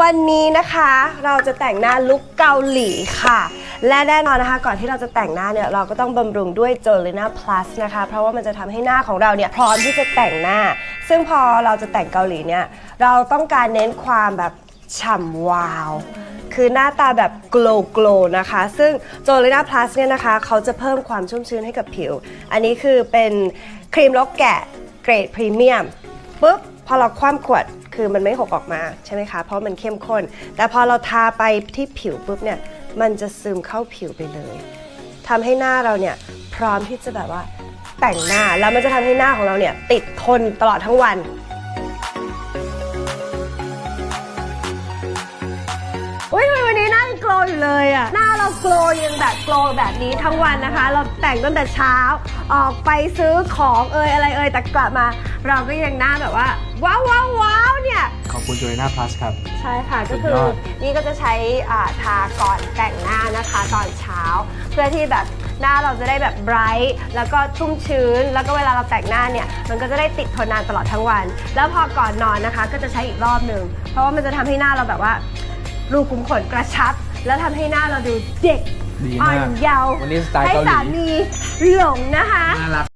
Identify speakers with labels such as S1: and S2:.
S1: วันนี้นะคะเราจะแต่งหน้าลุคเกาหลีค่ะ และแน่นอนนะคะ ก่อนที่เราจะแต่งหน้าเนี่ยเราก็ต้องบำรุงด้วย j o l i n a Plus นะคะ เพราะว่ามันจะทำให้หน้าของเราเนี่ยพร้อมที่จะแต่งหน้า ซึ่งพอเราจะแต่งเกาหลีเนี่ยเราต้องการเน้นความแบบฉ่ำวาว คือหน้าตาแบบ glow glow นะคะ ซึ่ง j o l i n a Plus เนี่ยนะคะเขาจะเพิ่มความชุ่มชื้นให้กับผิว อันนี้คือเป็นครีมลกแกะเกรดพรีเมียมปุ๊บพอเราคว่ำขวด คือมันไม่หกออกมาใช่ไหมคะ เพราะมันเข้มข้น แต่พอเราทาไปที่ผิวปุ๊บเนี่ย มันจะซึมเข้าผิวไปเลยทำให้หน้าเราเนี่ยพร้อมที่จะแบบว่าแต่งหน้า แล้วมันจะทำให้หน้าของเราเนี่ยติดทนตลอดทั้งวันอุ้ยวันนี้หน้ายังโกลอยู่เลยอะหน้าเราโกลยังแบบโกลแบบนี้ทั้งวันนะคะ เราแต่งตั้งแต่เช้า ออกไปซื้อของเอ่ยอะไรเอ่ยแต่กลับมา เราก็ยังหน้าแบบว่าว้าวว้าว
S2: จูเลีน่าพลัสครับ
S1: ใช่ค่ะ
S2: สุ
S1: ก็
S2: ด
S1: คื
S2: ย
S1: อ
S2: อด
S1: นี่ก็จะใช้อ่าทาก่อนแต่งหน้านะคะตอนเช้า เพื่อที่แบบหน้าเราจะได้แบบไบรท์แล้วก็ชุ่มชื้น แล้วก็เวลาเราแต่งหน้าเนี่ย มันก็จะได้ติดทนนานตลอดทั้งวัน แล้วพอก่อนนอนนะคะ ก็จะใช้อีกรอบหนึ่งเพราะว่ามันจะทำให้หน้าเราแบบว่ารูขุมขนกระชับ แล้วทำให้หน้าเราดูเด็ก
S2: ดี
S1: อ่อ
S2: มาก
S1: นเยาว์
S2: วันนี้สไตล์
S1: ให้
S2: เกาหลี
S1: สามีหลงนะคะ
S2: น่ารัก